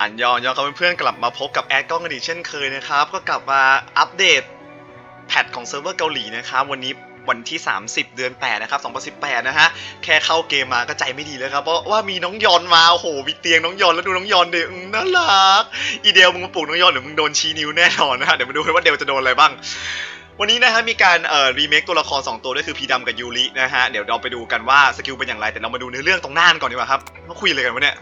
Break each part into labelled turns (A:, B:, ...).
A: อันยอนยอนครับเพื่อนๆกลับมาพบกับแอดกล้องกันอีกเช่นเคยนะครับ ก็กลับมาอัปเดตแพทของเซิร์ฟเวอร์เกาหลีนะครับ วันนี้วันที่ 30 เดือน 8 นะครับ 2018 นะฮะ แค่เข้าเกมมาก็ใจไม่ดีแล้วครับ เพราะว่ามีน้องยอนมา โอ้โห มีเตียงน้องยอนแล้วดูน้องยอนเด็กน่ารัก อีเดลมึงมาปลุกน้องยอนหรือมึงโดนชี้นิ้วแน่นอนนะฮะ เดี๋ยวมาดูกันว่าเดลจะโดนอะไรบ้างวันนี้นะฮะมีการเอ่อรีเมคตัวละคร 2 ตัวด้วยคือพีดำกับยูรินะฮะเดี๋ยวเราไปดูกันว่าสกิลเป็นอย่างไรแต่เรามาดูเนื้อเรื่องตรงหน้ากันก่อนดีกว่าครับว่าคุยอะไรกันวะเนี่ย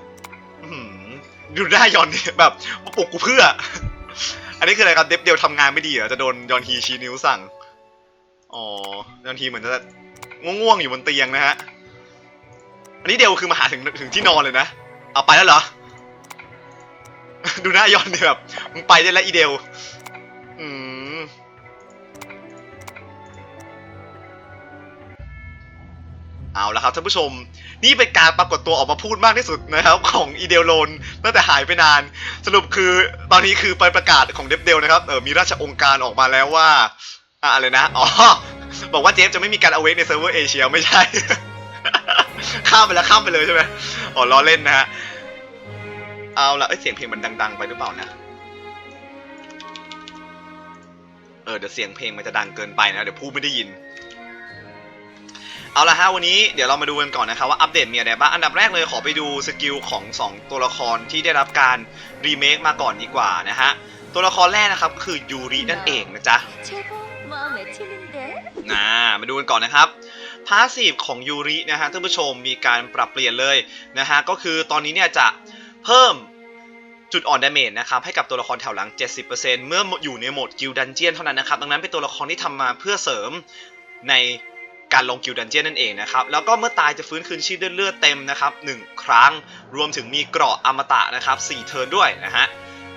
A: ดูหน้ายอนเนี่ยแบบมาปลุกกูเพื่อ อันนี้คืออะไรครับเดฟเดียวทำงานไม่ดีเหรอจะโดนยอนฮีชี้นิ้วสั่ง อ๋อยอนฮีเหมือนจะง่วงๆอยู่บนเตียงนะฮะ อันนี้เดียวคือมาหาถึงถึงที่นอนเลยนะ เอาไปแล้วเหรอ ดูหน้ายอนเนี่ยแบบมึงไปได้แล้วอีเดวอืมเอาละครับท่านผู้ชม นี่เป็นการปรากฏตัวออกมาพูดมากที่สุดนะครับ ของอีเดลโลนตั้งแต่หายไปนาน สรุปคือตอนนี้คือไปประกาศของเดฟเดลนะครับเออมีราชองค์การออกมาแล้วว่าอะอะไรนะอ๋อบอกว่าเจฟจะไม่มีการเอาเวกในเซิร์ฟเวอร์เอเชียไม่ใช่ ข้ามไปแล้วข้ามไปเลยใช่ไหมอ๋อล้อเล่นนะฮะเอาละเอ้ยเสียงเพลงมันดัง ๆ ไปหรือเปล่านะเออเดี๋ยวเสียงเพลงมันจะดังเกินไปนะเดี๋ยวพูดไม่ได้ยิน เอาละฮะวันนี้เดี๋ยวเรามาดูกันก่อนนะครับว่าอัปเดตมีอะไรบ้างอันดับแรกเลยขอไปดูสกิลของ 2 ตัวละครที่ได้รับการรีเมคมาก่อนดีกว่านะฮะตัวละครแรกนะครับคือยูรินั่นเองนะจ๊ะนะมาดูกันก่อนนะครับพาสซีฟของยูรินะฮะท่านผู้ชมมีการปรับเปลี่ยนเลยนะฮะก็คือตอนนี้เนี่ยจะเพิ่มจุดอ่อนดาเมจนะครับให้กับตัวละครแถวหลัง 70%เมื่ออยู่ในโหมดกิลดันเจียนเท่านั้นนะครับดังนั้นเป็นตัวละครที่ทำมาเพื่อเสริมใน การลงกิลดันเจียนนั่นเองนะครับ แล้วก็เมื่อตายจะฟื้นคืนชีพด้วยเลือดเต็มนะครับหนึ่งครั้ง รวมถึงมีเกราะอมตะนะครับ4เทิร์นด้วยนะฮะ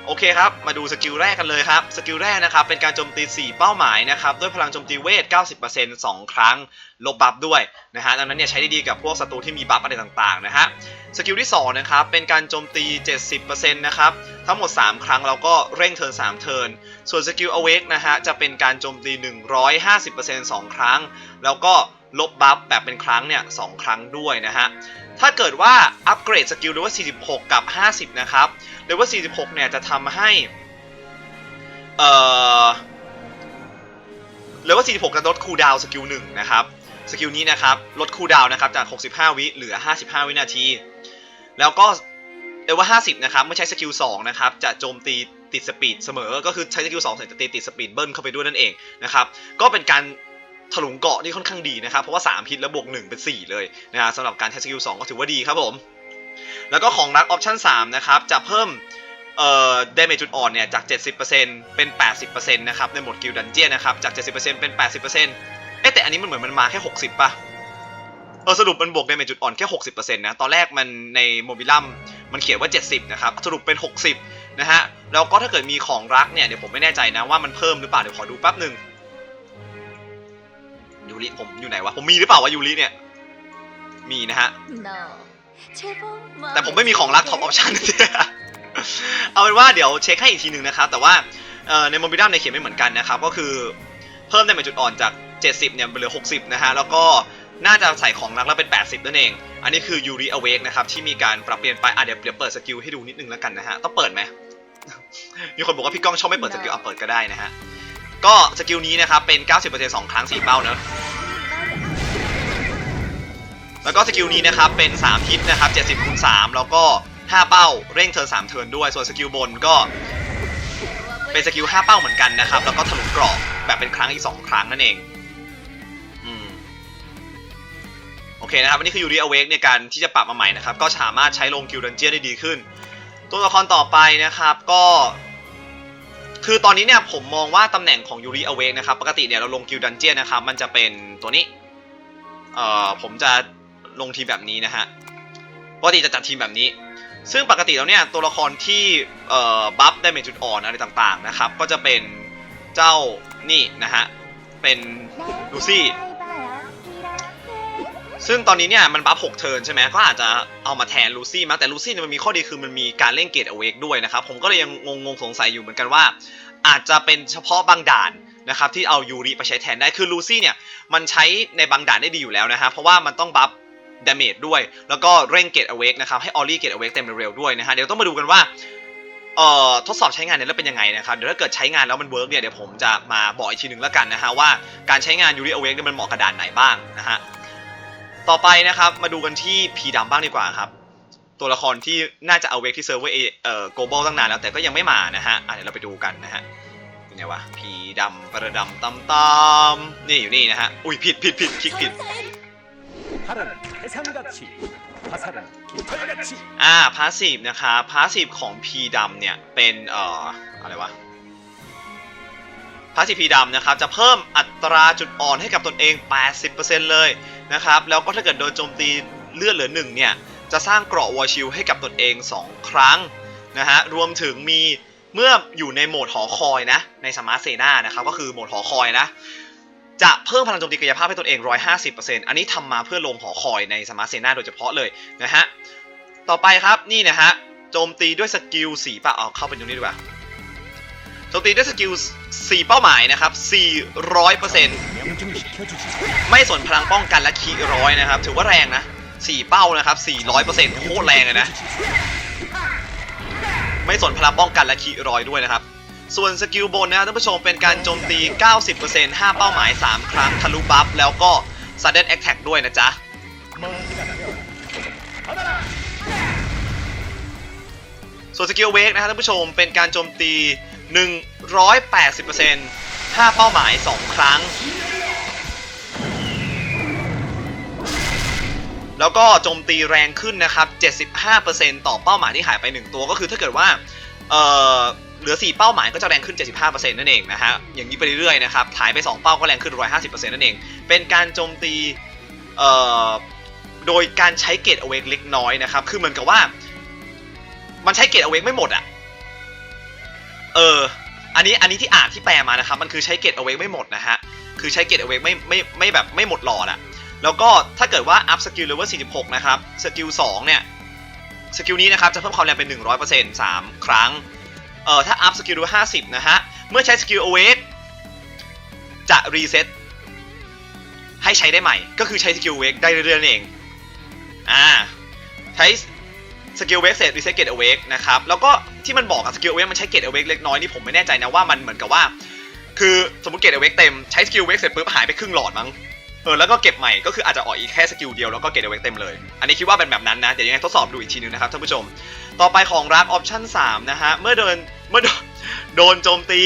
A: โอเคครับ มาดูสกิลแรกกันเลยครับ สกิลแรกนะครับ เป็นการโจมตี 4 เป้าหมายนะครับ ด้วยพลังโจมตีเวท 90% 2 ครั้ง ลบบัฟด้วยนะฮะ ดังนั้นเนี่ยใช้ได้ดีกับพวกศัตรูที่มีบัฟอะไรต่างๆนะฮะ สกิลที่ 2 นะครับ เป็นการโจมตี 70%นะครับ ทั้งหมด 3 ครั้งแล้วก็เร่งเทิร์น3เทิร์น ส่วนสกิล awake นะฮะ จะเป็นการโจมตี 150% 2 ครั้ง แล้วก็ลบบัฟแบบเป็นครั้งเนี่ย2ครั้งด้วยนะฮะ ถ้าเกิดว่าอัปเกรดสกิลเลเวล46 กับ 50 นะครับเลเวล46 เนี่ยจะทำให้เอ่อเลเวล46 จะลดคูลดาวสกิล1นะครับ สกิลนี้นะครับ ลดคูลดาวน์นะครับจาก 65 วิเหลือ 55 วินาที แล้วก็เลเวล50 นะครับไม่ใช้สกิล2นะครับ จะโจมตี ติดสปีดเสมอ ก็คือใช้สกิล2เสร็จจะตีติดสปีดเบิ้ลเข้าไปด้วยนั่นเองนะครับ ก็เป็นการถลุงเกาะที่ค่อนข้างดีนะครับ เพราะว่า3พิษแล้วบวก 1 เป็น 4 เลยนะฮะสำหรับการใช้สกิล2ก็ถือว่าดีครับผม แล้วก็ของรักออปชั่น3นะครับ จะเพิ่มเอ่อดาเมจจุดอ่อนเนี่ย จาก 70%เป็น 80%นะครับ ในโหมดกิลดันเจียนนะครับ จาก 70%เป็น 80%เอ๊ะแต่อันนี้มันเหมือนมันมาแค่ 60 ป่ะ เออสรุปมันบวกดเมจจุดอ่อนแค่ 60%นะ ตอนแรกมันในโมบิลัมมันเขียนว่า 70 นะครับ สรุปเป็น 60 นะฮะแล้วก็ถ้าเกิดมีของรักเนี่ยเดี๋ยวผมไม่แน่ใจนะว่ามันเพิ่มหรือเปล่าเดี๋ยวขอดูแป๊บหนึ่งยูริผมอยู่ไหนวะผมมีหรือเปล่าวะยูริเนี่ยมีนะฮะแต่ผมไม่มีของรักท็อปออปชั่นเอาเป็นว่าเดี๋ยวเช็คให้อีกทีหนึ่งนะครับแต่ว่าในโมบิดัมในเขียนไม่เหมือนกันนะครับก็คือเพิ่มได้เป็นจุดอ่อนจาก 70เนี่ยเหลือ 60 นะฮะแล้วก็ น่าจะใส่ของรักแล้วเป็น 80 นั่นเอง อันนี้คือ Yuri Awake นะครับ ที่มีการปรับเปลี่ยนไปอะเดี๋ยวเดี๋ยวเปิดสกิลให้ดูนิดนึงแล้วกันนะฮะ ต้องเปิดไหม มีคนบอกว่าพี่ก้องชอบไม่เปิดสกิลอะเปิดก็ได้นะฮะ ก็สกิลนี้นะครับเป็น 90% 2ครั้ง4เป้าเนอะแล้วก็สกิลนี้นะครับเป็น3ทิศนะครับ 70คูณ3แล้วก็ 5 เป้าเร่งเทิร์น3เทิร์นด้วย ส่วนสกิลบนก็ เป็นสกิล5เป้าเหมือนกันนะครับ แล้วก็ทะลุกรอบแบบเป็นครั้งอีก 2 ครั้งนั่นเอง เคนะครับอันนี้คือยูริอเวกในการที่จะปรับมาใหม่นะครับ ก็สามารถใช้ลงกิลดันเจียได้ดีขึ้น ตัวละครต่อไปนะครับก็ คือตอนนี้เนี่ยผมมองว่าตำแหน่งของยูริอเวกนะครับปกติเนี่ยเราลงกิลดันเจียนะครับมันจะเป็นตัวนี้เอ่อผมจะลงทีมแบบนี้นะฮะปกติจะจัดทีมแบบนี้ ซึ่งปกติแล้วเนี่ยตัวละครที่เอ่อบัฟได้เมจุดอ่อนอะไรต่างๆนะครับก็จะเป็นเจ้านี่นะฮะเป็นลูซี่ ซึ่งตอนนี้เนี่ยมันบัฟ6เทิร์นใช่ไหมก็อาจจะเอามาแทนลูซี่มั้งแต่ลูซี่เนี่ยมันมีข้อดีคือมันมีการเล่นเกตอเวกด้วยนะครับ ผมก็เลยยังงงๆสงสัยอยู่เหมือนกันว่า อาจจะเป็นเฉพาะบางด่านนะครับที่เอายูริไปใช้แทนได้คือลูซี่เนี่ยมันใช้ในบางด่านได้ดีอยู่แล้วนะฮะเพราะว่ามันต้องบัฟดาเมจด้วย แล้วก็เร่งเกตอเวกนะครับให้ออลลี่เกตอเวกเต็มเร็วด้วยนะฮะเดี๋ยวต้องมาดูกันว่าเอ่อทดสอบใช้งานเนี่ยแล้วเป็นยังไงนะครับเดี๋ยวถ้าเกิดใช้งานแล้วมันเวิร์กเนี่ยเดี๋ยวผมจะมาบอกอีกทีหนึ่งแล้วกันนะฮะว่าการใช้งานยูริอเวกเนี่ยมันเหมาะกับด่านไหนบ้างนะฮะ ต่อไปนะครับมาดูกันที่พีดำบ้างดีกว่าครับ ตัวละครที่น่าจะเอาเวกที่เซิร์ฟเวอร์เอ่อ global ตั้งนานแล้วแต่ก็ยังไม่มานะฮะอ่ะเดี๋ยวเราไปดูกันนะฮะเป็นไงวะพีดำประดำตำตำนี่อยู่นี่นะฮะอุ้ยผิดผิดผิดคลิกผิด
B: 하라는 해상같이 화살은 깃털같이
A: อ่าพาสซีฟนะครับพาสซีฟของ P ดำเนี่ยเป็นเอ่ออะไรวะพาสซีฟ P ดำนะครับจะเพิ่มอัตราจุดอ่อนให้กับตนเอง 80%เลย นะครับ แล้วก็ถ้าเกิดโดนโจมตีเลือดเหลือหนึ่งเนี่ย จะสร้างเกราะวอชิลให้กับตนเอง 2 ครั้งนะฮะ รวมถึงมีเมื่ออยู่ในโหมดหอคอยนะ ในสมาร์ทเซนานะครับ ก็คือโหมดหอคอยนะ จะเพิ่มพลังโจมตีกายภาพให้ตนเอง 150%อันนี้ทำมาเพื่อลงหอคอยในสมาร์ทเซนาโดยเฉพาะเลยนะฮะ ต่อไปครับนี่นะฮะ โจมตีด้วยสกิลสีป่ะเอาเข้าไปดูนี้ดีกว่าโจมตีด้วยสกิล4เป้าหมายนะครับ400% ไม่สนพลังป้องกันและคีร้อยนะครับ ถือว่าแรงนะสี่เป้านะครับ400%โคตรแรงเลยนะ ไม่สนพลังป้องกันและคีร้อยด้วยนะครับ ส่วนสกิลบนนะครับท่านผู้ชมเป็นการโจมตี 90% 5 เป้าหมาย 3 ครั้งทะลุบัฟแล้วก็ sudden attack ด้วยนะจ๊ะส่วนสกิลเวกนะครับท่านผู้ชมเป็นการโจมตี 180% 5 เป้าหมาย 2 ครั้ง แล้วก็โจมตีแรงขึ้นนะครับ 75%ต่อเป้าหมายที่หายไป 1 ตัวก็คือถ้าเกิดว่าเอ่อเหลือ 4 เป้าหมายก็จะแรงขึ้น 75%นั่นเองนะฮะ อย่างนี้ไปเรื่อยๆนะครับหายไป 2 เป้าก็แรงขึ้น 150%นั่นเอง เป็นการโจมตีเอ่อโดยการใช้เกตเอาเวกเล็กน้อยนะครับ คือเหมือนกับว่า มันใช้เกตเอาเวกไม่หมดอะเออ อันนี้ อันนี้ที่อ่านที่แปลมานะครับ มันคือใช้เกตเอาเวกไม่หมดนะฮะ คือใช้เกตเอาเวกไม่ไม่ไม่แบบไม่หมดหลอดอะ แล้วก็ถ้าเกิดว่าอัพสกิลเลเวล46 นะครับ สกิล 2 เนี่ย สกิลนี้นะครับ จะเพิ่มความแรงเป็น 100% 3 ครั้ง เอ่อ ถ้าอัพสกิลเลเวล50 นะฮะ เมื่อใช้สกิลเอเวกจะรีเซ็ตให้ใช้ได้ใหม่ ก็คือใช้สกิลเวกได้เรื่อยๆเอง อ่า ใช้สกิลเวกเสร็จรีเซ็ตเกตเอเวกนะครับ แล้วก็ที่มันบอกอะสกิลเวกมันใช้เกตเอเวกเล็กน้อยนี่ผมไม่แน่ใจนะว่ามันเหมือนกับว่า คือสมมติเกตเอเวกเต็มใช้สกิลเวกเสร็จปุ๊บหายไปครึ่งหลอดมั้ง เออแล้วก็เก็บใหม่ก็คืออาจจะออกอีกแค่สกิลเดียวแล้วก็เกตเอาเวกเต็มเลย อันนี้คิดว่าเป็นแบบนั้นนะ เดี๋ยวยังไงทดสอบดูอีกทีนึงนะครับท่านผู้ชม ต่อไปของรักออปชั่น3นะฮะ เมื่อโดนเมื่อโดนโดนโจมตี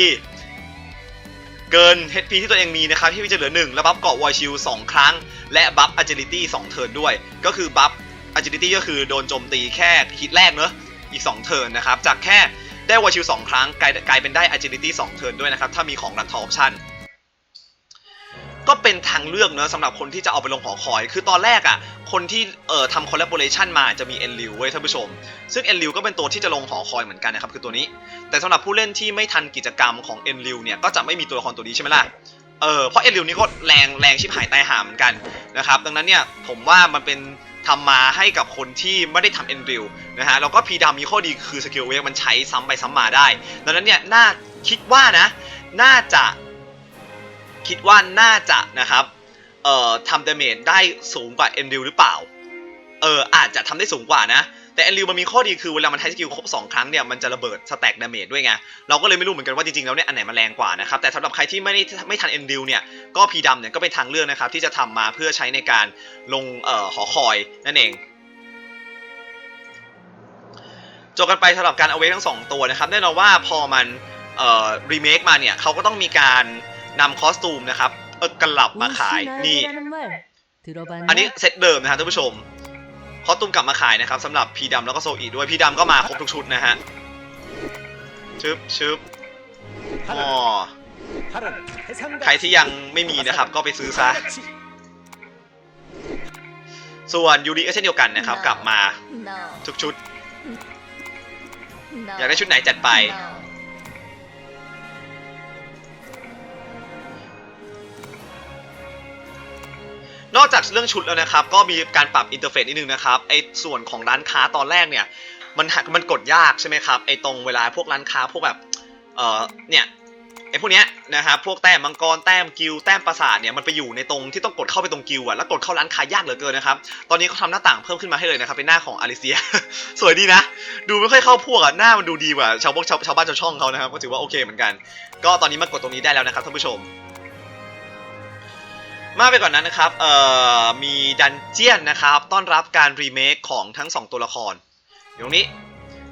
A: เกิน HP ที่ตัวเองมีนะครับที่จะเหลือ 1 แล้วบัฟเกาะวอยชิล2ครั้ง และบัฟ agility 2 เทิร์นด้วย ก็คือบัฟ agility ก็คือโดนโจมตีแค่ฮิตแรกเนอะอีก 2 เทิร์นนะครับจากแค่ได้วอชิล2ครั้งกลายกลายเป็นได้ agility 2 เทิร์นด้วยนะครับถ้ามีของรันทอออปชั่น ก็เป็นทางเลือกเนอะสำหรับคนที่จะเอาไปลงหอคอย คือตอนแรกอะคนที่เอ่อทำ collaboration มาจะมี Enlil เว้ยท่านผู้ชม ซึ่ง Enlil ก็เป็นตัวที่จะลงหอคอยเหมือนกันนะครับคือตัวนี้ แต่สำหรับผู้เล่นที่ไม่ทันกิจกรรมของ Enlil เนี่ยก็จะไม่มีตัวละครตัวนี้ใช่ไหมล่ะเออเพราะ Enlil นี่ก็แรงแรงชิบหายตายหาเหมือนกันนะครับดังนั้นเนี่ยผมว่ามันเป็นทำมาให้กับคนที่ไม่ได้ทำ Enlil นะฮะแล้วก็พีดามีข้อดีคือสกิลเวกมันใช้ซ้ำไปซ้ำมาได้ ดังนั้นเนี่ยน่าคิดว่านะ น่าจะ คิดว่าน่าจะนะครับเอ่อทำดาเมจได้สูงกว่า Enlil หรือเปล่า เอออาจจะทำได้สูงกว่านะ แต่ Enlil มันมีข้อดีคือเวลามันใช้สกิลครบ 2 ครั้งเนี่ยมันจะระเบิดสแต็กดาเมจด้วยไง เราก็เลยไม่รู้เหมือนกันว่าจริงๆแล้วเนี่ยอันไหนมันแรงกว่านะครับ แต่สำหรับใครที่ไม่ได้ไม่ทัน Enlil เนี่ยก็พีดำเนี่ยก็เป็นทางเลือกนะครับที่จะทำมาเพื่อใช้ในการลงเอ่อหอคอยนั่นเองจบกันไปสำหรับการเอาเวทั้งสองตัวนะครับแน่นอนว่าพอมันเอ่อรีเมคมาเนี่ยเขาก็ต้องมีการ นำคอสตูมนะครับเออกลับมาขายนี่ อันนี้เซตเดิมนะครับท่านผู้ชมคอสตูมกลับมาขายนะครับสำหรับพีดำแล้วก็โซอีด้วยพีดำก็มาครบทุกชุดนะฮะชึบชึบอ๋อใครที่ยังไม่มีนะครับ ก็ไปซื้อซะส่วนยูริก็เช่นเดียวกันนะครับ กลับมาทุกชุด อยากได้ชุดไหนจัดไป นอกจากเรื่องชุดแล้วนะครับ ก็มีการปรับอินเทอร์เฟซนิดนึงนะครับไอ้ส่วนของร้านค้าตอนแรกเนี่ย มันหักมันกดยากใช่ไหมครับไอ้ตรงเวลาพวกร้านค้าพวกแบบเออเนี่ยไอ้พวกเนี้ยนะครับพวกแต้มมังกรแต้มกิลแต้มปราสาทเนี่ยมันไปอยู่ในตรงที่ต้องกดเข้าไปตรงกิลอะแล้วกดเข้าร้านขายากเหลือเกินนะครับตอนนี้เขาทำหน้าต่างเพิ่มขึ้นมาให้เลยนะครับเป็นหน้าของอลิเซีย สวยดีนะ ดูไม่ค่อยเข้าพวกอะหน้ามันดูดีกว่าชาวพวกชาวชาวบ้านชาวช่องเขานะครับก็ถือว่าโอเคเหมือนกัน ก็ตอนนี้มากดตรงนี้ได้แล้วนะครับท่านผู้ชม มากไปกว่านนั้นนะครับ เอ่อ มีดันเจียนนะครับ ต้อนรับการรีเมคของทั้ง 2 ตัวละคร อยู่ตรงนี้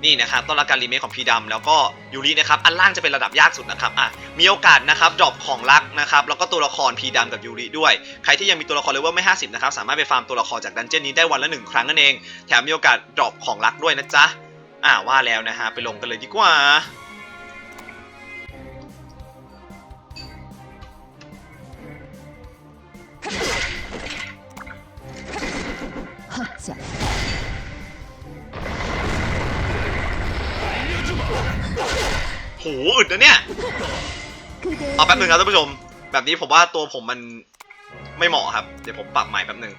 A: นี่นะครับ ต้อนรับการรีเมคของพีดำแล้วก็ยูรินะครับ อันล่างจะเป็นระดับยากสุดนะครับ อะ มีโอกาสนะครับ ดรอปของรักนะครับ แล้วก็ตัวละครพีดำกับยูริด้วย ใครที่ยังมีตัวละครเลเวลไม่ 50 นะครับ สามารถไปฟาร์มตัวละครจากดันเจียนนี้ได้วันละหนึ่งครั้งนั่นเอง แถมมีโอกาสดรอปของรักด้วยนะจ๊ะ อ่าว่าแล้วนะฮะ ไปลงกันเลยดีกว่า โหอึดนะเนี่ยเอาแป๊บหนึ่งครับท่านผู้ชม แบบนี้ผมว่าตัวผมมันไม่เหมาะครับ เดี๋ยวผมปรับใหม่แป๊บหนึ่ง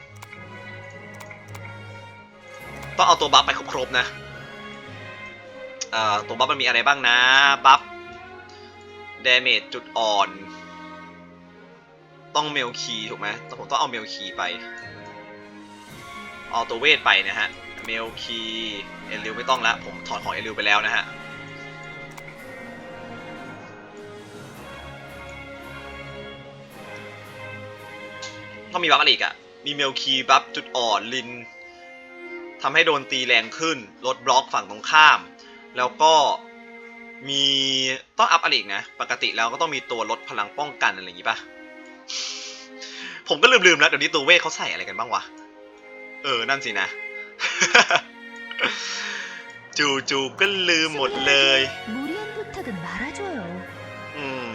A: ต้องเอาตัวบัฟไปครบๆนะตัวบัฟมันมีอะไรบ้างนะ บัฟเดเมจจุดอ่อน ต้องเมลคีถูกไหมแต่ผมต้องเอาเมลคีไป เอาตัวเวทไปนะฮะ เมลคีเอลิวไม่ต้องละผมถอดของเอลิวไปแล้วนะฮะต้องมีบัฟอะไรอีกอะมีเมลคีบัฟจุดอ่อนลินทำให้โดนตีแรงขึ้น ลดบล็อกฝั่งตรงข้าม แล้วก็มีต้องอัพอะไรอีกนะ ปกติแล้วก็ต้องมีตัวลดพลังป้องกันอะไรอย่างงี้ปะผมก็ลืมๆแล้วเดี๋ยวนี้ตัวเวทเขาใส่อะไรกันบ้างวะ เออ นั่นสินะ จู่ๆก็ลืมหมดเลย
C: 무리한 부탁은 말아줘요
A: อืม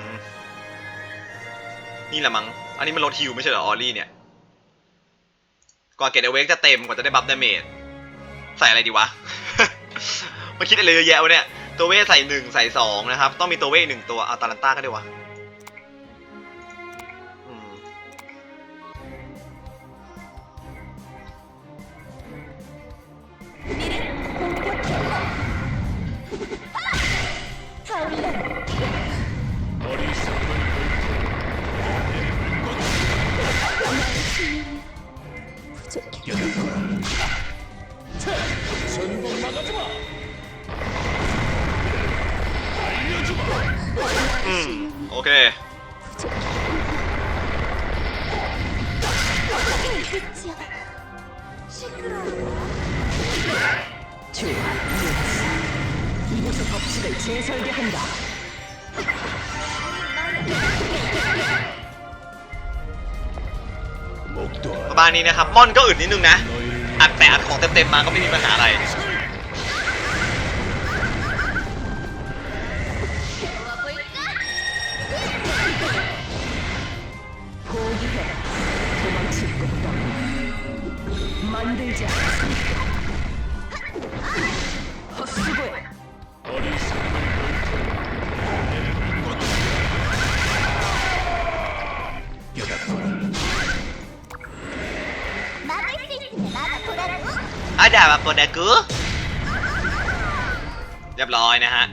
A: นี่แหละมั้ง อันนี้มันลดฮิวไม่ใช่เหรอ ออลลี่เนี่ย กว่าเกตเอเวกจะเต็มกว่าจะได้บัฟดาเมจ ใส่อะไรดีวะ มาคิดอะไรเยอะแยะวะเนี่ย ตัวเวทใส่หนึ่งใส่สองนะครับ ต้องมีตัวเวทหนึ่งตัวอาตาลันต้าก็ได้วะ
C: 그치야 시끄러워
D: 좋아, 이해했어. 이곳의 법칙을 재설계한다.
A: ประมาณนี้นะครับ ม่อนก็อึดนิดนึงนะ
B: 너희를
A: อัดแต่อัดของเต็มๆมาก็ไม่มีปัญหาอะไร ดาบาโปดากุเรียบร้อยนะฮะ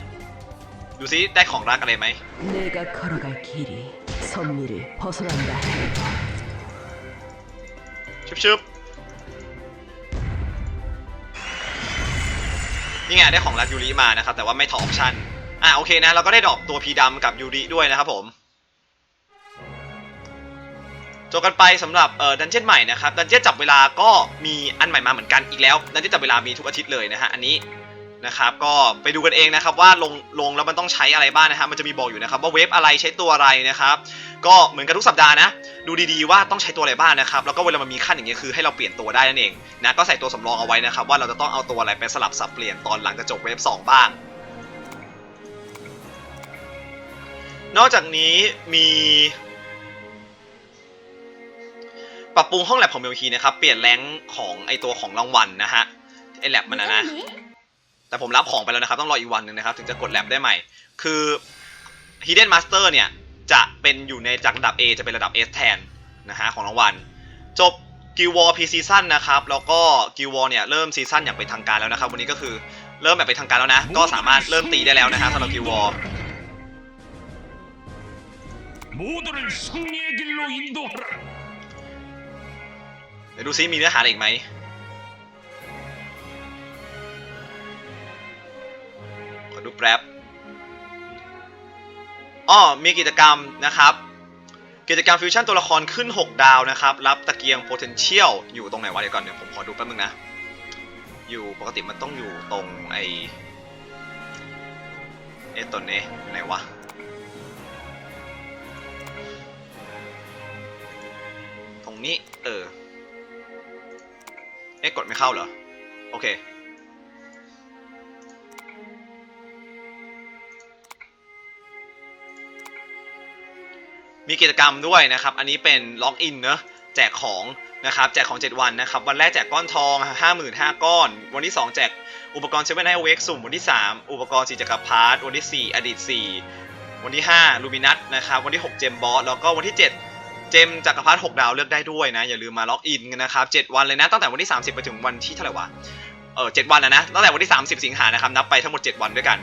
A: ดูซิได้ของรักอะไรไหม
D: 내가 걸어갈 길이 선미를 벗어난다 해도
A: ชึบชึบนี่ไงได้ของรักยูริมานะครับ แต่ว่าไม่ถอดออปชั่น อ่ะโอเคนะ เราก็ได้ดอกตัวพีดำกับยูริด้วยนะครับผม จบกันไปสำหรับเอ่อดันเจี้ยนใหม่นะครับดันเจี้ยนจับเวลาก็มีอันใหม่มาเหมือนกันอีกแล้วดันเจี้ยนจับเวลามีทุกอาทิตย์เลยนะฮะอันนี้นะครับก็ไปดูกันเองนะครับว่าลงลงแล้วมันต้องใช้อะไรบ้างนะฮะมันจะมีบอกอยู่นะครับว่าเวฟอะไรใช้ตัวอะไรนะครับก็เหมือนกันทุกสัปดาห์นะดูดีๆว่าต้องใช้ตัวอะไรบ้างนะครับแล้วก็เวลามันมีขั้นอย่างเงี้ยคือให้เราเปลี่ยนตัวได้นั่นเองนะก็ใส่ตัวสำรองเอาไว้นะครับว่าเราจะต้องเอาตัวอะไรไปสลับสับเปลี่ยนตอนหลังจะจบเวฟ2บ้างนอกจากนี้มี ปรับปรุงห้องแลบของเมลคีนะครับ เปลี่ยนแรงค์ของไอตัวของรางวัลนะฮะ ไอแลบมันนะนะ แต่ผมรับของไปแล้วนะครับ ต้องรออีกวันหนึ่งนะครับ ถึงจะกดแลบได้ใหม่ คือ Hidden Master เนี่ย จะเป็นอยู่ในจากระดับ A จะเป็นระดับ S แทนนะฮะของรางวัล จบ Guild War P Season นะครับ แล้วก็ Guild War เนี่ย เริ่มซีซั่นอย่างเป็นทางการแล้วนะครับ วันนี้ก็คือเริ่มแบบเป็นทางการแล้วนะ ก็สามารถเริ่มตีได้แล้วนะฮะสำหรับ Guild War
B: 모두를 승리의 길로 인도하라.
A: เดี๋ยวดูซิมีเนื้อหาอะไรอีกไหมขอดูแป๊บอ้อมีกิจกรรมนะครับ กิจกรรมฟิวชั่นตัวละครขึ้น 6 ดาวนะครับ รับตะเกียง potential อยู่ตรงไหนวะเดี๋ยวก่อนเดี๋ยวผมขอดูแป๊บนึงนะ อยู่ปกติมันต้องอยู่ตรงไอเอตัวนี้ไหนวะตรงนี้ เออ อ๊ะกดไม่เข้าเหรอ โอเค มีกิจกรรมด้วยนะครับ อันนี้เป็นล็อกอินเนอะแจกของนะครับแจกของ 7 วันนะครับ วันแรกแจกก้อนทอง 55,000ก้อน วันที่ 2 แจกอุปกรณ์เซเว่นไอเวกสุ่ม วันที่ 3 อุปกรณ์สีจักรพรรดิวันที่ 4 อดีต 4 วันที่ 5 ลูมินัสนะครับ วันที่ 6 เจมบอส แล้วก็วันที่ 7 เจมจักรพรรดิ6ดาวเลือกได้ด้วยนะ อย่าลืมมาล็อกอินกันนะครับ7วันเลยนะ ตั้งแต่วันที่ 30 ไปถึงวันที่เท่าไหร่วะ เออ7วันแล้วนะ ตั้งแต่วันที่ 30 สิงหานะครับ นับไปทั้งหมด 7 วันด้วยกัน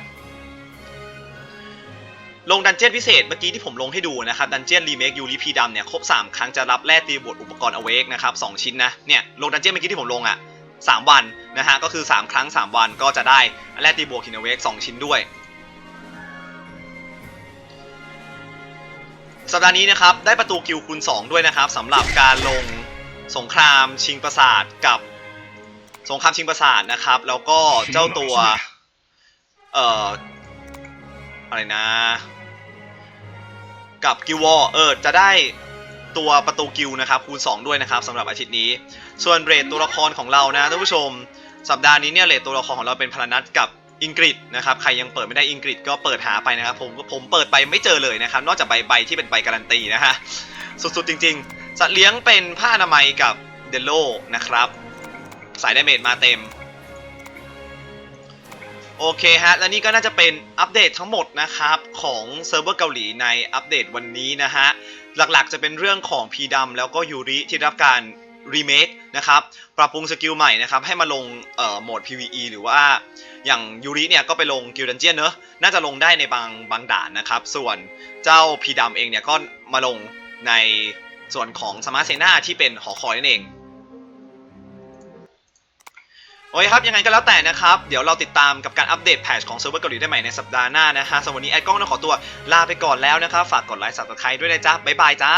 A: ลงดันเจี้ยนพิเศษเมื่อกี้ที่ผมลงให้ดูนะครับ ดันเจี้ยนรีเมคยูริพีดำเนี่ย ครบ 3 ครั้งจะรับแร่ตีบวกอุปกรณ์อเวกนะครับ2ชิ้นนะ เนี่ย ลงดันเจี้ยนเมื่อกี้ที่ผมลงอะ3วันนะฮะ ก็คือ 3 ครั้ง 3 วันก็จะได้แร่ตีบวกฮินอเวก2ชิ้นด้วย สัปดาห์นี้นะครับได้ประตูกิลคูณ2ด้วยนะครับสำหรับการลงสงครามชิงปราสาทกับสงครามชิงปราสาทนะครับ แล้วก็เจ้าตัวเอ่ออะไรนะ กับกิลวอเออจะได้ตัวประตูกิลนะครับคูณ 2 ด้วยนะครับสำหรับอาทิตย์นี้ ส่วนเรทตัวละครของเรานะท่านผู้ชม สัปดาห์นี้เนี่ยเรทตัวละครของเราเป็นพลนัทกับ อิงกฤษนะครับใครยังเปิดไม่ได้อิงกฤษก็เปิดหาไปนะครับผมผมเปิดไปไม่เจอเลยนะครับนอกจากใบใบที่เป็นใบการันตีนะฮะสุดๆจริงๆ สัตว์เลี้ยงเป็นผ้าอนามัยกับเดลโลนะครับ สายไดเมจมาเต็ม โอเคฮะ และนี่ก็น่าจะเป็นอัปเดตทั้งหมดนะครับ ของเซิร์ฟเวอร์เกาหลีในอัปเดตวันนี้นะฮะ หลักๆจะเป็นเรื่องของพีดำแล้วก็ยูริที่รับการ รีเมคนะครับ ปรับปรุงสกิลใหม่นะครับ ให้มาลงเอ่อโหมด PVE หรือว่าอย่างยูริเนี่ยก็ไปลงกิลดันเจียนเนอะน่าจะลงได้ในบางบางด่านนะครับ ส่วนเจ้าพีดำเองเนี่ยก็มาลงในส่วนของสมาร์ทเซนาที่เป็นหอคอยนั่นเองโอเคครับ ยังไงก็แล้วแต่นะครับ เดี๋ยวเราติดตามกับการอัปเดตแพทชของเซิร์ฟเวอร์เกาหลีได้ใหม่ในสัปดาห์หน้านะฮะสำหรับวันนี้ไอ้กล้องต้องขอตัวลาไปก่อนแล้วนะครับ ฝากกดไลค์สับสไครต์ด้วยนะจ๊ะ บ๊ายบายจ้า